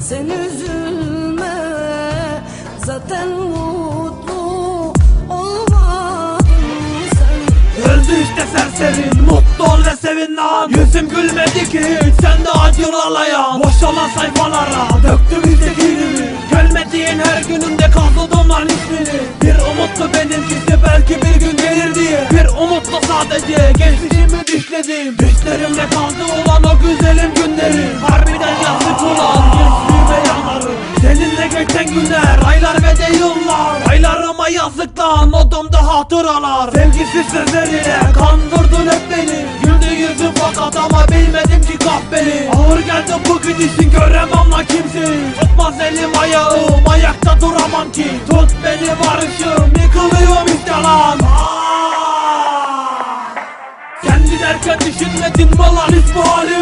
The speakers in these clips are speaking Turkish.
Sen üzülme. Zaten mutlu olmadın sen. Öldü işte serserin Mutlu ol ve sevin lan. Yüzüm gülmedi ki Sen de acın ağlayan Boşalan sayfalara Döktüm istekini Gelmediğin her günümde kazıdım lan ismini. Bir umutlu benimkisi belki bir gün gelir diye. Bir umutla sadece gençliğimi düşledim Düşlerimde kaldı olan o güzelim günlerim Harbiden yazık ulan gençliğime yanarım Seninle geçen günler aylar ve de yıllar. Aylarıma yazık lan odamda hatıralar. Sevgisiz sözleriyle kandırdın hep beni. Güldü yüzüm fakat ama bilmedim ki kahveni Ağır geldi bu gidişin göremem lan kimseyi Tutmaz elim ayağım ayakta duramam ki. Tut beni barışım yıkılıyorum işte lan! Sen giderken düşünmedin mi lan hiç bu halimi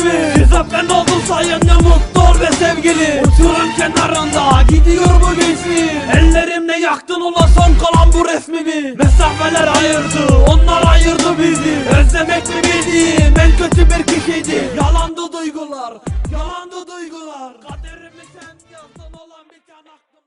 kenarında gidiyor bu gençliğim Ellerimle yaktın ulan son kalan bu resmimi. Mesafeler ayırdı onlar ayırdı bizi. Özlemek mi bildiğim? En kötü bir kişiydi. Yalandı duygular yalandı duygular. Kaderimi sen yazdın olan bir can aklım